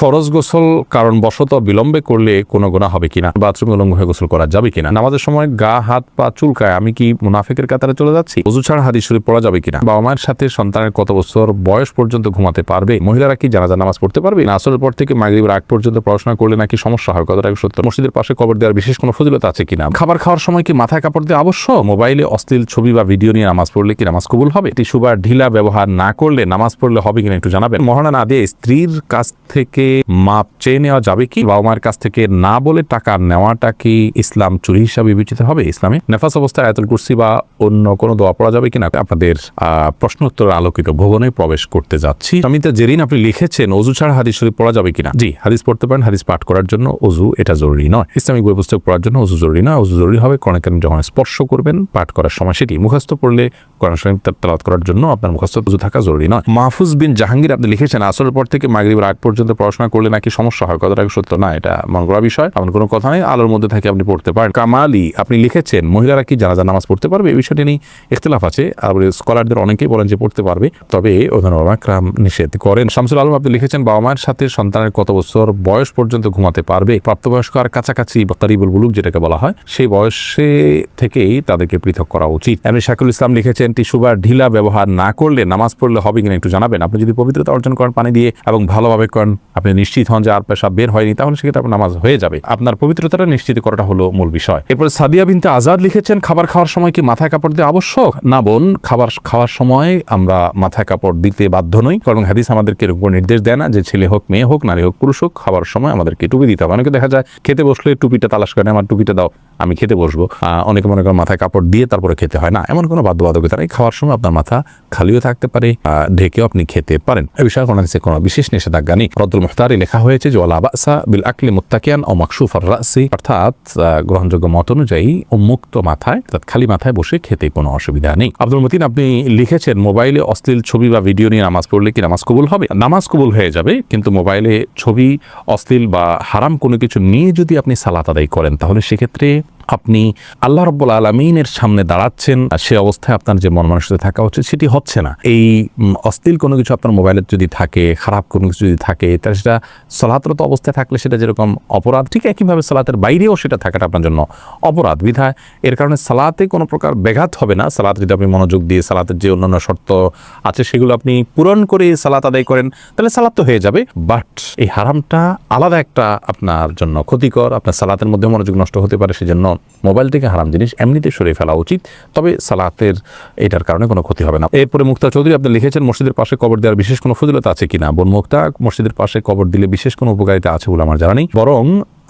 ফরজ গোসল কারণ বশত বিলম্বে করলে কোনো গোনা হবে কিনা? বাথরুমে উলঙ্গ হয়ে গোসল করা যাবে কিনা? নামাজের সময় গা, হাত, পা চুলকায় আমি কি মুনাফিকের কাতারে চলে যাচ্ছি? অজু ছাড়া হাদিস শরীফ পড়া যাবে কিনা? বাবা মায়ের সাথে সন্তানের কত বছর বয়স পর্যন্ত ঘুমাতে পারবে? মহিলারা কি জানাজা নামাজ পড়তে পারবে? না আসরের পর থেকে মাগরিবের আগ পর্যন্ত পড়াশোনা করলে নাকি সমস্যা হয়? কতটা সত্য? মসজিদের পাশে কবর দেওয়ার বিশেষ কোনো ফজিলত আছে কিনা? খাবার খাওয়ার সময় কি মাথায় কাপড় দেওয়া আবশ্যক? মোবাইলে অশ্লীল ছবি বা ভিডিও নিয়ে নামাজ পড়লে কি নামাজ কবুল হবে? টিস্যু বা ঢিলা ব্যবহার না করলে নামাজ পড়লে হবে কিনা একটু জানাবেন? মহানা না দিয়ে স্ত্রীর কাছ থেকে মাপ চেয়ে নেওয়া যাবে কি? বাবা মায়ের কাছ থেকে না বলে টাকা নেওয়াটা কি ইসলাম চুরি হিসাবে বিবেচিত হবে? ইসলামে নেফাস অবস্থায় আয়াতুল কুরসি বা অন্য কোনো দোয়া পড়া যাবে কিনা? আপনাদের আহ, প্রশ্নোত্তর আলোকিত ভবনে প্রবেশ করতে যাচ্ছি। আমি তো জেরিন আপনি লিখেছেন অজু ছাড়া হাদিস শরীফ পড়া যাবে কিনা? জি হাদিস পড়তে পারেন হাদিস পাঠ করার জন্য অজু এটা জরুরি নয়। ইসলামিক বই পুস্তক পড়ার জন্য অজু জরুরি নয়। অজু জরুরি হবে কারীম যখন স্পর্শ করবেন পাঠ করার সময় সেটি মুখস্থ পড়লে কোরআন শরীফ তেলাওয়াত করার জন্য আপনার মুখস্থ অজু থাকা জরুরি নয়। মাহফুজ বিন জাহাঙ্গীর আপনি লিখেছেন, আসরের পর থেকে মাগরিবের আগ পর্যন্ত পড়াশোনা করলে নাকি সমস্যা হয়? কতটা সত্য? না, এটা মন করা বিষয়, এমন কোনো কথা নেই। আলোর মধ্যে থেকে আপনি পড়তে পারেন। কামালি, আপনি লিখেছেন, মহিলারা কি জানাজা, নামাজ পড়তে পারবে? এই বিষয়টি নিয়ে ইখতলাফ আছে। আর স্কলারদের অনেকেই বলেন যে পড়তে পারবে। তবে ওলামাকরাম নিষেধ করেন। শামসুল আলম, আপনি লিখেছেন, বাবা মায়ের সাথে সন্তানের কত বছর বয়স পর্যন্ত ঘুমাতে পারবে? প্রাপ্তবয়স্ক আর কাছাকাছি বা কারিবুল বুলুক যেটাকে বলা হয়, সেই বয়সে থেকেই তাদেরকে পৃথক করা উচিত। এমনি শাকুল ইসলাম লিখেছেন টিস্যু বা ঢিলা ব্যবহার না করলে নামাজ পড়লে হবে কিনা একটু জানাবেন। আপনি যদি পবিত্রতা অর্জন করেন পানি দিয়ে এবং ভালোভাবে করেন, আপনি নিশ্চিত হন যে আর পেশা বের হয়নি, তাহলে সেক্ষেত্রে আপনার নামাজ হয়ে যাবে। আপনার পবিত্রতাটা নিশ্চিত করাটা হলো মূল বিষয়। এরপরে সাদিয়া বিনতে আজাদ লিখেছেন, খাবার খাওয়ার সময় কি মাথায় কাপড় দেওয়া আবশ্যক? না বোন, খাবার খাওয়ার সময় আমরা মাথায় কাপড় দিতে বাধ্য নই, কারণ হাদিস আমাদেরকে এর উপর নির্দেশ দেয় না যে ছেলে হোক, মেয়ে হোক, নারী হোক, পুরুষ হোক, খাবার সময় আমাদেরকে টুপি দিতে হবে। অনেকে দেখা যায়, খেতে বসলে টুপিটা তালাশ করে, আমার টুপিটা দাও, আমি খেতে বসবো। অনেকে মনে করেন মাথায় কাপড় দিয়ে তারপরে খেতে হয় না, এমন কোনো বাধ্যবাধকতা নেই খাওয়ার সময় আপনার মাথা খালিও থাকতে পারে ঢেকেও আপনি খেতে পারেন। এ বিষয়ে কোনো হাদিসে কোনো বিশেষ নিষেধাজ্ঞা নেই। রদ্দুল মুখতারে লেখা হয়েছে যে, ওয়ালা বাসা বিল আকলি মুত্তাকিয়ান ও মাকসুফ আর রাসি অর্থাৎ গ্রহণযোগ্য মত অনুযায়ী উন্মুক্ত মাথায়, অর্থাৎ খালি মাথায় বসে খেতে কোনো অসুবিধা নেই। আব্দুল মতিন, আপনি লিখেছেন, মোবাইলে অশ্লীল ছবি বা ভিডিও নিয়ে নামাজ পড়লে কি নামাজ কবুল হবে? নামাজ কবুল হয়ে যাবে, কিন্তু মোবাইলে ছবি, অশ্লীল বা হারাম কোনো কিছু নিয়ে যদি আপনি সালাত আদায় করেন, তাহলে সেক্ষেত্রে আপনি আল্লাহ রব্বুল আলমিনের সামনে দাঁড়াচ্ছেন সে অবস্থায় আপনার যে মন মানুষের থাকা উচিত সেটি হচ্ছে না। এই অশ্লীল কোনো কিছু আপনার মোবাইলের যদি থাকে, খারাপ কোনো কিছু যদি থাকে তাহলে সেটা সলাতরত অবস্থায় থাকলে সেটা যেরকম অপরাধ, ঠিক একইভাবে সালাতের বাইরেও সেটা থাকাটা আপনার জন্য অপরাধ। বিধায় এর কারণে সালাতে কোনো প্রকার ব্যাঘাত হবে না। সালাত যদি আপনি মনোযোগ দিয়ে সালাতের যে অন্যান্য শর্ত আছে সেগুলো আপনি পূরণ করে সালাত আদায় করেন, তাহলে সালাত তো হয়ে যাবে। বাট এই হারামটা আলাদা একটা আপনার জন্য ক্ষতিকর। আপনার সালাতের মধ্যে মনোযোগ নষ্ট হতে পারে, সেজন্য মোবাইল থেকে হারাম জিনিস এমনিতে সরিয়ে ফেলা উচিত, তবে সালাতের এটার কারণে কোনো ক্ষতি হবে না। এরপরে মুক্তা চৌধুরী, আপনি লিখেছেন, মসজিদের পাশে কবর দেওয়ার বিশেষ কোনো ফজিলত আছে কিনা? বোন মুক্তা, মসজিদের পাশে কবর দিলে বিশেষ কোনো উপকারিতা আছে বলে আমার জানা নেই। বরং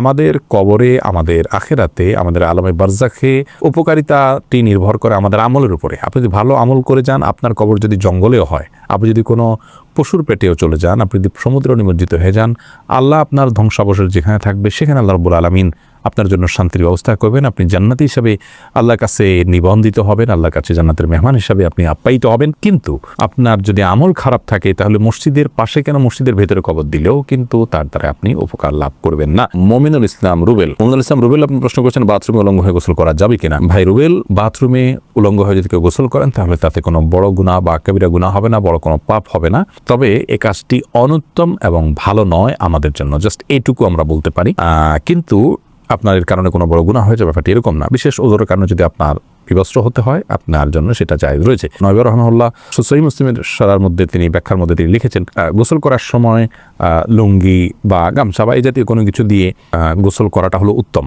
আমাদের কবরে, আমাদের আখেরাতে, আমাদের আলমে বারজাখে উপকারিতাটি নির্ভর করে আমাদের আমলের উপরে। আপনি যদি ভালো আমল করে যান, আপনার কবর যদি জঙ্গলেও হয়, আপনি যদি কোনো পশুর পেটেও চলে যান, আপনি যদি সমুদ্র নিমজ্জিত হয়ে যান, আল্লাহ আপনার ধ্বংসাবশেষ যেখানে থাকবে, সেখানে আল্লাহ রব্বুল আলমিন আপনার জন্য শান্তির ব্যবস্থা করবেন। আপনি জান্নাতি হিসাবে আল্লাহর কাছে নিবন্ধিত হবেন, আল্লাহর কাছে জান্নাতের মেহমান হিসাবে আপনি আপ্যায়িত হবেন। কিন্তু আপনার যদি আমল খারাপ থাকে, তাহলে মসজিদের পাশে কেন মসজিদের ভেতরে কবর দিলেও কিন্তু তার দ্বারা আপনি উপকার লাভ করবেন না। মমিনুল ইসলাম রুবেল। মমিনুল ইসলাম রুবেল, আপনি প্রশ্ন করছেন, বাথরুমে উলঙ্গ হয়ে গোসল করা যাবে কিনা? ভাই রুবেল, বাথরুমে উলঙ্গ হয়ে যদি কেউ গোসল করেন, তাহলে তাতে কোনো বড় গুণা বা কবিরা গুণা হবে না, বড় কোনো পাপ হবে না। তবে এ কাজটি অনুত্তম এবং ভালো নয় আমাদের জন্য। জাস্ট এইটুকু আমরা বলতে পারি। কিন্তু আপনার এর কারণে কোনো বড় গুণা হয়েছে, ব্যাপারটি এরকম না। বিশেষ ওজোরের কারণে যদি আপনার বিবস্ত্র হতে হয়, আপনার জন্য সেটা জায়গ রয়েছে। নয়বর রহমাল্লাহ সুসই মুসলিমের সারার মধ্যে তিনি ব্যাখ্যার মধ্যে তিনি লিখেছেন গোসল করার সময় লুঙ্গি বা গামছা বা এই জাতীয় কোনো কিছু দিয়ে গোসল করাটা হলো উত্তম।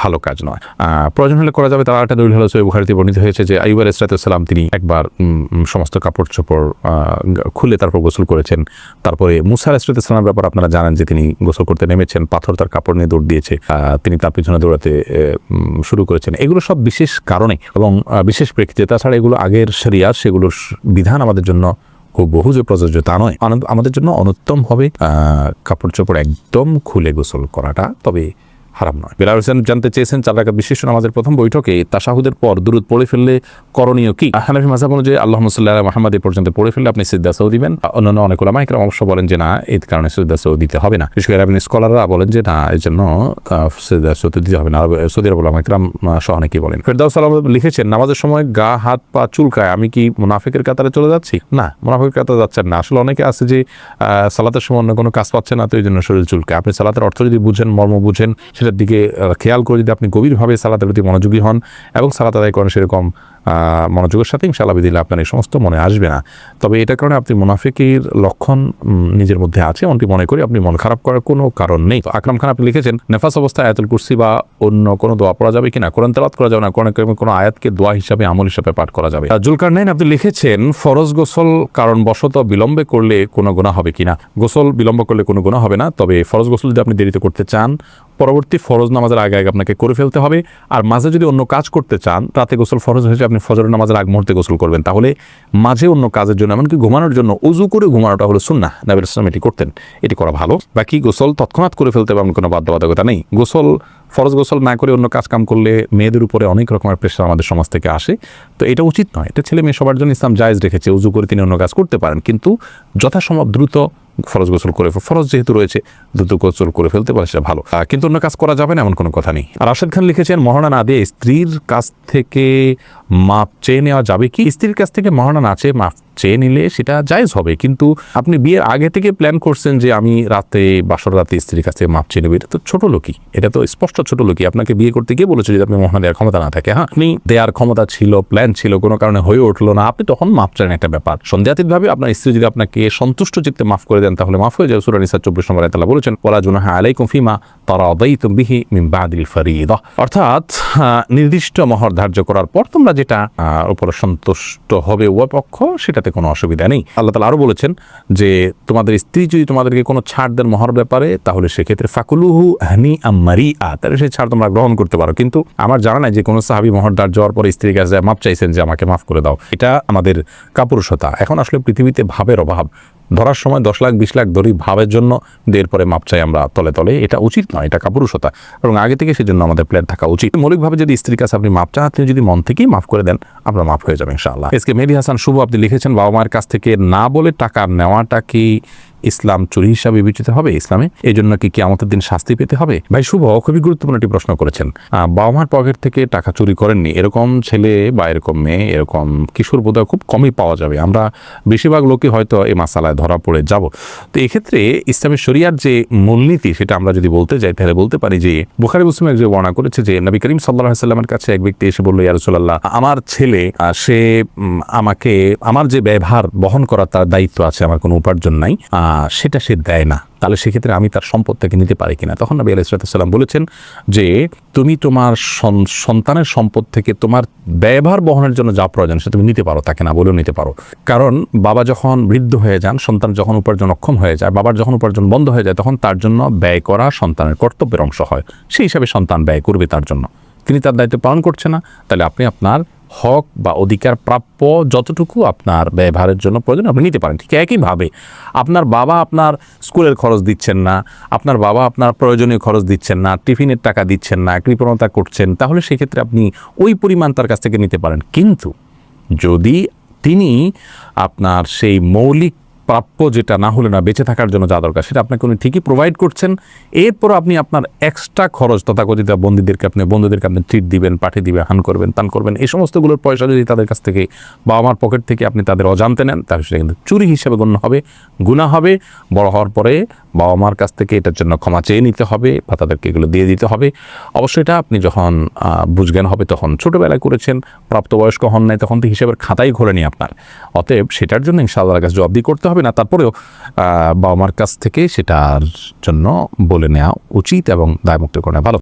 ভালো কাজ নয়। প্রয়োজন হলে করা যাবে, তার একটা দলিল হলো, সৈয়দ বুখারীতে বর্ণিত হয়েছে যে আইবার ইসরাতাম তিনি একবার সমস্ত কাপড় চোপড় খুলে তারপর গোসল করেছেন। তারপরে মুসার ইসরাতামের ব্যাপার আপনারা জানেন যে তিনি গোসল করতে নেমেছেন, পাথর তার কাপড় নিয়ে দৌড় দিয়েছে তিনি তার পিছনে দৌড়াতে শুরু করেছেন। এগুলো সব বিশেষ কারণে এবং বিশেষ প্রেক্ষিতে, তাছাড়া এগুলো আগের শরিয়া, সেগুলোর বিধান আমাদের জন্য বহু যে প্রযোজ্য তা নয়। আমাদের জন্য অনুত্তম হবে কাপড় চোপড় একদম খুলে গোসল করাটা। তবে হারাম নয়। বেলাল হোসেন জানতে চেয়েছেন চার রাকাত বিশিষ্ট নামাজের প্রথম বৈঠকে তাশাহুদের পর দূরত পড়ে ফেললে করণীয় কি? হানাফি মাসাব অনুযায়ী আল্লাহ সাল্লাহ মাহমদ পর্যন্ত পড়ে ফেললে আপনি সিদ্ধা সৌ দিবেন। অন্যান্য অনেক ওলামা একরাম অবশ্য বলেন যে না এই কারণে সিদ্ধা সৌ দিতে হবে না। বিশেষ করে আরবিন স্কলাররা বলেন যে না এই জন্য সিদ্ধা সৌ দিতে হবে না। সৌদি আরব ওলামা একরাম সহ অনেকেই বলেন। ফেরদাউস সালাম লিখেছেন, নামাজের সময় গা, হাত, পা চুলকায় আমি কি মুনাফিকের কাতারে চলে যাচ্ছি? না, মুনাফিকের কাতারে যাচ্ছেন না। আসলে অনেকে আছে যে সালাতের সময় অন্য কোনো কাজ পাচ্ছে না, তো এই জন্য শরীর চুলকায়। আপনি সালাতের অর্থ যদি বুঝেন, মর্ম বুঝেন সেটার দিকে খেয়াল করে যদি আপনি গভীরভাবে সালাতের প্রতি মনোযোগী হন এবং সালাত আদায় করেন সেরকম মনোযোগের সাথে ইনশাল্লাহ দিলে আপনার এই সমস্ত মনে আসবে না। তবে এটার কারণে আপনি মুনাফিকের লক্ষণ নিজের মধ্যে আছে এমনটি মনে করি আপনি মন খারাপ করার কোনো কারণ নেই। তো আকরাম খান আপনি লিখেছেন, নেফাস অবস্থায় আয়াতুল কুরসি বা অন্য কোনো দোয়া পড়া যাবে কিনা? কোরআন তেলাওয়াত করা যাবে না, কোরআন কোনো আয়াতকে দোয়া হিসাবে, আমল হিসাবে পাঠ করা যাবে। জুলকার নাইন আপনি লিখেছেন, ফরজ গোসল কারণ বশত বিলম্বে করলে কোনো গুণা হবে কিনা? গোসল বিলম্ব করলে কোনো গুণা হবে না, তবে ফরজ গোসল যদি আপনি দেরিতে করতে চান পরবর্তী ফরজ নামাজের আগে আগে আপনাকে করে ফেলতে হবে। আর মাঝে যদি অন্য কাজ করতে চান, রাতে গোসল ফরজ হয়েছে, আপনি ফজর নামাজের আগ মুহূর্তে গোসল করবেন। তাহলে মাঝে অন্য কাজের জন্য, এমনকি ঘুমানোর জন্য উজু করে ঘুমানোটা হলো সুন্না নাবিল ইসলাম এটি করতেন। এটি করা ভালো। বাকি গোসল তৎক্ষণাৎ করে ফেলতে এমন কোনো বাধ্যবাধকতা নেই। গোসল, ফরজ গোসল না করে অন্য কাজ কাম করলে মেয়েদের উপরে অনেক রকমের প্রেশার আমাদের সমাজ থেকে আসে। তো এটা উচিত নয়। এটা ছেলে মেয়ে সবার জন্য ইসলাম জায়েজ রেখেছে। উজু করে তিনি অন্য কাজ করতে পারেন। কিন্তু যথাসম্ভব দ্রুত ফরজ গোসল করে ফরজ যেহেতু রয়েছে, দ্রুত গোসল করে ফেলতে পারে সেটা ভালো। কিন্তু অন্য কাজ করা যাবে না, এমন কোনো কথা নেই। আর রাশেদ খান লিখেছেন মহানা না দিয়ে স্ত্রীর কাছ থেকে মাপ চেয়ে নেওয়া যাবে কি? স্ত্রীর কাছ থেকে মহারণা না চেয়ে মাপ চেয়ে নিলে সেটা জায়েজ হবে। কিন্তু আপনি বিয়ের আগে থেকে প্ল্যান করছেন যে আমি রাতে, বাসর রাতে স্ত্রীর কাছ মাপ চেয়ে নেব, এটা তো ছোট লোকই। এটা তো স্পষ্ট ছোট লোকই। আপনাকে বিয়ে করতে গিয়ে বলেছে যদি আপনি মহানা দেওয়ার ক্ষমতা না থাকে হ্যাঁ? আপনি দেওয়ার ক্ষমতা ছিল প্ল্যান ছিল, কোনো কারণে হয়ে উঠল না। আপনি তখন মাপ চান একটা ব্যাপার। সন্দেহাতীতভাবে আপনার স্ত্রী যদি আপনাকে সন্তুষ্ট চিত্তে মাফ করে দেন, তাহলে মাফ হয়ে যাবে। সুরা নিসা চব্বিশ নম্বর তালা বলেছেন, ওয়ালা জুনাহা আলাইকুম ফিমা তারা অদাইতুম বিহি ফরিদা। অর্থাৎ নির্দিষ্ট মহর ধার্য করার পর তোমরা যেটা উপরে সন্তুষ্ট হবে উভয় পক্ষ, সেটাতে কোনো অসুবিধা নেই। আল্লাহ তালা আরও বলেছেন যে, তোমাদের স্ত্রী যদি তোমাদেরকে কোনো ছাড় দেন মহর ব্যাপারে, তাহলে সেক্ষেত্রে ফাকুলুহু হানি আমারি আ তাহলে সেই ছাড় তোমরা গ্রহণ করতে পারো। কিন্তু আমার জানা নাই যে কোনো সাহাবি মহর ধার্য হওয়ার পর স্ত্রীর কাছে মাপ চাইছেন যে আমাকে মাফ করে দাও। এটা আমাদের কাপুরুষতা। এখন আসলে পৃথিবীতে ভাবের অভাব। ধরার সময় দশ লাখ, বিশ লাখ ধরি ভাবের জন্য দের পরে মাপ চাই আমরা তলে তলে। এটা উচিত নয়, এটা কাপুরুষতা। এবং আগে থেকে সেজন্য আমাদের প্ল্যান থাকা উচিত। মৌলিকভাবে যদি স্ত্রীর কাছে আপনি মাপ চান, আপনি যদি মন থেকেই মাফ করে দেন, আপনার মাফ হয়ে যাবেন ইনশাআল্লাহ। এসকে মেহদি হাসান, শুভ আপনি লিখেছেন, বাবা মায়ের কাছ থেকে না বলে টাকা নেওয়াটা কি ইসলাম চুরি হিসাবে বিবেচিত হবে ইসলামে। এই জন্য কি কিয়ামতের দিন শাস্তি পেতে হবে? ভাই, শুভ, খুবই গুরুত্বপূর্ণ একটি প্রশ্ন করেছেন। বাবা মার পকেট থেকে টাকা চুরি করেননি। এরকম ছেলে বা এরকম মেয়ে, এরকম কিশোর বোধহয় খুব কমই পাওয়া যাবে। আমরা বেশিরভাগ লোকই হয়তো এই মাসালায় ধরা পড়ে যাব। তো এক্ষেত্রে ইসলামের শরিয়ার যে মূলনীতি, সেটা আমরা যদি বলতে যাই, তাহলে বলতে পারি যে, বুখারি মুসলিম এক যে বর্ণনা করেছে যে, নবী করিম সাল্লাহ সাল্লামের কাছে এক ব্যক্তি এসে বলল ইয়ারসোল্লাহ আমার ছেলে সে আমাকে, আমার যে ব্যবহার বহন করার তার দায়িত্ব আছে, আমার কোনো উপার্জন নাই। সেটা সে দেয় না। তাহলে সেক্ষেত্রে আমি তার সম্পদ থেকে নিতে পারি কিনা? তখন নবী আলাইসালাম বলেছেন যে, তুমি তোমার সন্তানের সম্পদ থেকে তোমার ব্যয়ভার বহনের জন্য যা প্রয়োজন, সেটা তুমি নিতে পারো, তাকে না বলেও নিতে পারো। কারণ বাবা যখন বৃদ্ধ হয়ে যান, সন্তান যখন উপার্জন অক্ষম হয়ে যায়, বাবার যখন উপার্জন বন্ধ হয়ে যায়, তখন তার জন্য ব্যয় করা সন্তানের কর্তব্যের অংশ হয়। সেই হিসাবে সন্তান ব্যয় করবে তার জন্য। তিনি তার দায়িত্ব পালন করছে না। তাহলে আপনি আপনার হক বা অধিকার প্রাপ্য যতটুকু আপনার ব্যবহারের জন্য প্রয়োজন, আপনি নিতে পারেন। ঠিক একইভাবে আপনার বাবা আপনার স্কুলের খরচ দিচ্ছেন না, আপনার বাবা আপনার প্রয়োজনীয় খরচ দিচ্ছেন না, টিফিনের টাকা দিচ্ছেন না, কৃপণতা করছেন, তাহলে সেক্ষেত্রে আপনি ওই পরিমাণ তার কাছ থেকে নিতে পারেন। কিন্তু যদি তিনি আপনার সেই মৌলিক প্রাপ্য যেটা না হলে না, বেঁচে থাকার জন্য যা দরকার, সেটা আপনাকে উনি ঠিকই প্রোভাইড করছেন। এরপর আপনি আপনার এক্সট্রা খরচ, তথাকথিত বন্দীদেরকে আপনি, বন্ধুদেরকে আপনি ট্রিট দিবেন পাঠিয়ে দিবেন, হান করবেন, তান করবেন, এই সমস্তগুলোর পয়সা যদি তাদের কাছ থেকে বা আমার পকেট থেকে আপনি তাদের অজান্তে নেন, তাহলে সেটা কিন্তু চুরি হিসেবে গণ্য হবে গুণা হবে, বড় হওয়ার পরে বাবা মার কাছ থেকে এটার জন্য ক্ষমা চেয়ে নিতে হবে বা তাদেরকে এগুলো দিয়ে দিতে হবে। অবশ্যই এটা আপনি যখন বুঝজ্ঞান হবে তখন ছোটোবেলায় করেছেন, প্রাপ্তবয়স্ক হন নাই তখন তো হিসেবের খাতাই ঘোরেনি আপনার। অতএব সেটার জন্য ইনশাআল্লাহর কাছে জবাবদি করতে হবে না। তারপরেও বাবা মার কাছ থেকে সেটার জন্য বলে নেওয়া উচিত এবং দায়মুক্ত করা ভালো।